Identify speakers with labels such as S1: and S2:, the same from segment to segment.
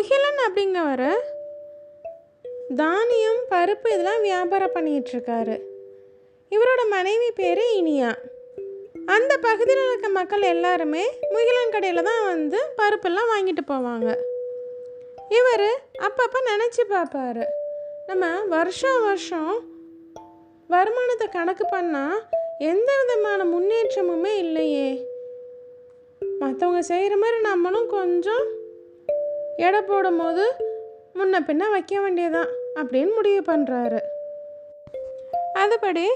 S1: முகிலன் அப்படிங்கவர் தானியம் பருப்பு இதெல்லாம் வியாபாரம் பண்ணிகிட்ருக்காரு. இவரோட மனைவி பேர் இனியா. அந்த பகுதியில் இருக்க மக்கள் எல்லாருமே முகிலன் கடையில் தான் வந்து பருப்பெல்லாம் வாங்கிட்டு போவாங்க. இவர் அப்பப்போ நினச்சி பார்ப்பாரு நம்ம வருஷம் வருஷம் வருமானத்தை கணக்கு பண்ணால் எந்த விதமான முன்னேற்றமுமே இல்லையே. மற்றவங்க செய்கிற மாதிரி நம்மளும் கொஞ்சம் எடை போடும்போது முன்ன பின்ன வைக்க வேண்டியதான் அப்படின்னு முடிவு பண்ணுறாரு அதுபடி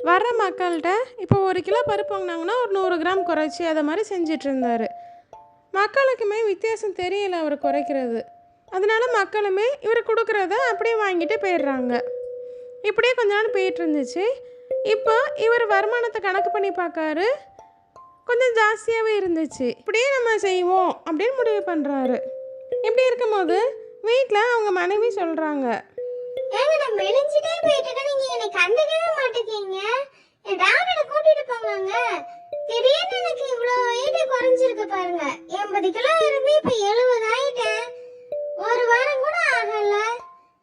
S1: வர்ற மக்கள்கிட்ட இப்போ ஒரு கிலோ பருப்பு வாங்கினாங்கன்னா ஒரு நூறு கிராம் குறைச்சி அதை மாதிரி செஞ்சிட்டு இருந்தார். மக்களுக்குமே வித்தியாசம் தெரியல அவர் குறைக்கிறது. அதனால மக்களுமே இவர் கொடுக்குறத அப்படியே வாங்கிட்டு போயிடுறாங்க. இப்படியே கொஞ்ச நாள் போயிட்டு இருந்துச்சு. இப்போ இவர் வருமானத்தை கணக்கு பண்ணி பார்க்காரு. கொஞ்சம் ஜாஸ்தியாகவே இருந்துச்சு. இப்படியே நம்ம செய்வோம் அப்படின்னு முடிவு பண்ணுறாரு இப்படி இருக்கும்போது? வீட்டில் அவங்க மனைவி சொல்கிறாங்க
S2: எண்பது கிலோ இருந்து இப்ப எழுபது ஆயிட்டேன். ஒரு வாரம் கூட ஆகல.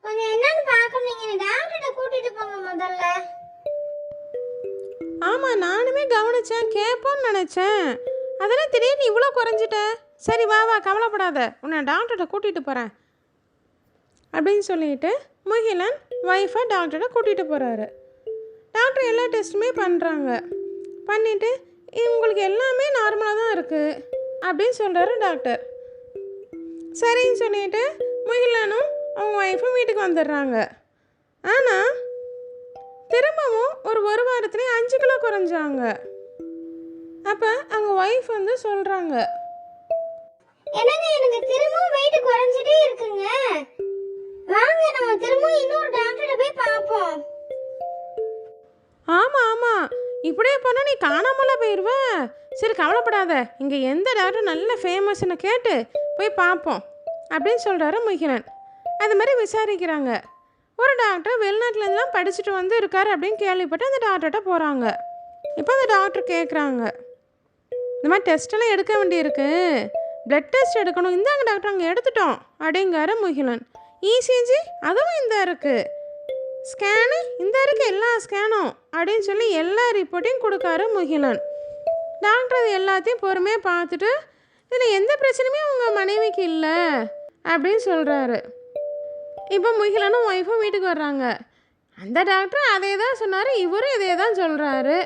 S2: கொஞ்சம் என்னன்னு பார்க்கணும். நீங்க என்னை டாக்டரை கூட்டிட்டு போங்க முதல்ல.
S1: ஆமாம் நானுமே கவனிச்சேன். கேட்போன்னு நினச்சேன். அதெல்லாம் திடீர்னு இவ்வளோ குறைஞ்சிட்ட? சரி வா வா கவலைப்படாத. உன்னை டாக்டர்கிட்ட கூட்டிகிட்டு போகிறேன் அப்படின்னு சொல்லிட்டு முகிலன் ஒய்ஃபை டாக்டர்கிட்ட கூட்டிகிட்டு போகிறாரு டாக்டர் எல்லா டெஸ்ட்டுமே பண்ணுறாங்க பண்ணிவிட்டு உங்களுக்கு எல்லாமே நார்மலாக தான் இருக்குது அப்படின்னு சொல்கிறாரு டாக்டர் சரின்னு சொல்லிட்டு முகிலனும் அவங்க ஒய்ஃபும் வீட்டுக்கு வந்துடுறாங்க. ஆனால் திரும்பவும் ஒரு ஒரு வாரத்துலேயே அஞ்சு கிலோ குறைஞ்சாங்க. அப்போ அவங்க ஒய்ஃப் வந்து சொல்கிறாங்க
S2: என்னங்க எனக்கு திரும்பவும் வெயிட் குறைஞ்சிட்டே இருக்குங்க. வாங்க நம்ம திரும்பவும் இன்னொரு டாக்டரை போய் பார்ப்போம்.
S1: ஆமாம் ஆமாம் இப்படியே போனால் நீ காணாமல போயிடுவ சரி கவலைப்படாத. இங்கே எந்த டாக்டர் நல்ல ஃபேமஸ்னு கேட்டு போய் பார்ப்போம். அப்படின்னு சொல்கிறாரு முகிலன். அது மாதிரி விசாரிக்கிறாங்க. ஒரு டாக்டர் வெளிநாட்டிலலாம் படிச்சுட்டு வந்து இருக்காரு அப்படின்னு கேள்விப்பட்டு அந்த டாக்டர்கிட்ட போகிறாங்க இப்போ அந்த டாக்டர் கேட்குறாங்க இந்த மாதிரி டெஸ்ட்டெல்லாம் எடுக்க வேண்டியிருக்கு. பிளட் டெஸ்ட் எடுக்கணும். இந்தாங்க டாக்டர் அங்கே எடுத்துட்டோம். அப்படிங்காரு முகிலன். இசிஜி அதுவும் இந்த இருக்குது ஸ்கேனு இந்த இருக்கு எல்லா ஸ்கேனும் அப்படின்னு சொல்லி எல்லா ரிப்போர்ட்டையும் கொடுக்காரு முகிலன். டாக்டர் அது எல்லாத்தையும் பொறுமையாக பார்த்துட்டு இதில் எந்த பிரச்சனையுமே உங்கள் மனைவிக்கு இல்லை. அப்படின்னு சொல்கிறாரு இப்போ முகிலனும் ஒய்ஃபும் வீட்டுக்கு வர்றாங்க. அந்த டாக்டர் அதே தான் சொன்னார் இவரும் இதே தான் சொல்கிறாரு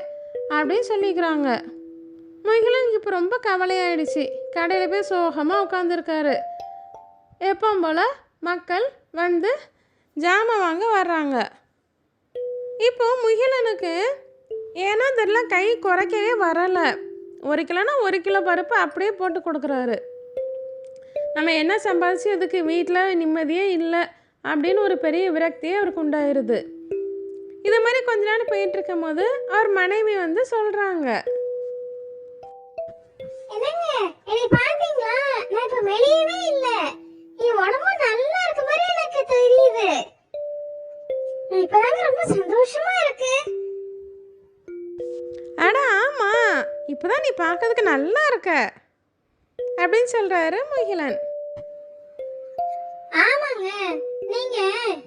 S1: அப்படின்னு சொல்லிக்கிறாங்க. இப்போ ரொம்ப கவலையாயிடுச்சு. கடையில் போய் சோகமாக உட்காந்துருக்காரு எப்போ போல் மக்கள் வந்து ஜாமான் வாங்க வர்றாங்க. இப்போ முகிலனுக்கு ஏன்னா தெரியல கை குறைக்கவே வரலை. ஒரு கிலோனா ஒரு கிலோ பருப்பு அப்படியே போட்டு கொடுக்குறாரு. நம்ம என்ன சம்பாதிச்சு அதுக்கு வீட்டில் நிம்மதியே இல்லை அப்படின்னு ஒரு பெரிய விரக்தியே அவருக்கு உண்டாயிருது. இது மாதிரி கொஞ்ச நாள் போயிட்டு இருக்கும் போது அவர் மனைவி வந்து சொல்கிறாங்க
S2: பாத்தீங்களா? நான் இப்ப வெளியவே இல்ல. என் உடம்பு நல்லா இருக்க மாதிரி எனக்கு தெரியுது. இப்பதாங்க ரொம்ப சந்தோஷமா இருக்கு.
S1: அட ஆமாம் இப்போதான் நீ பார்க்கறதுக்கு நல்லா இருக்க. அப்படின்னு சொல்கிறாரு முகிலன்.
S2: ஆமாங்க. நீங்க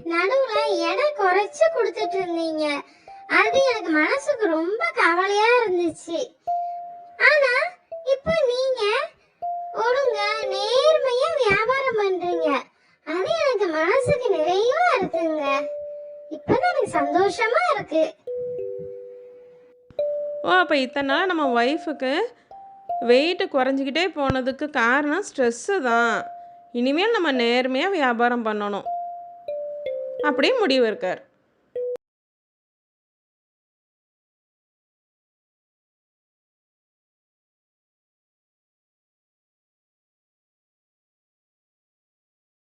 S2: நடுவுல எடை குறைச்சு கொடுத்துட்டு இருந்தீங்க. அது எனக்கு மனசுக்கு ரொம்ப கவலையா இருந்துச்சு. இப்பதான் எனக்கு சந்தோஷமா இருக்கு.
S1: ஓ அப்போ இத்தனை நாள் நம்ம ஒய்ஃபுக்கு வெயிட்டு குறைஞ்சிக்கிட்டே போனதுக்கு காரணம் ஸ்ட்ரெஸ்ஸு தான். இனிமேல் நம்ம நேர்மையாக வியாபாரம் பண்ணணும். அப்படியே முடிவு இருக்கார்.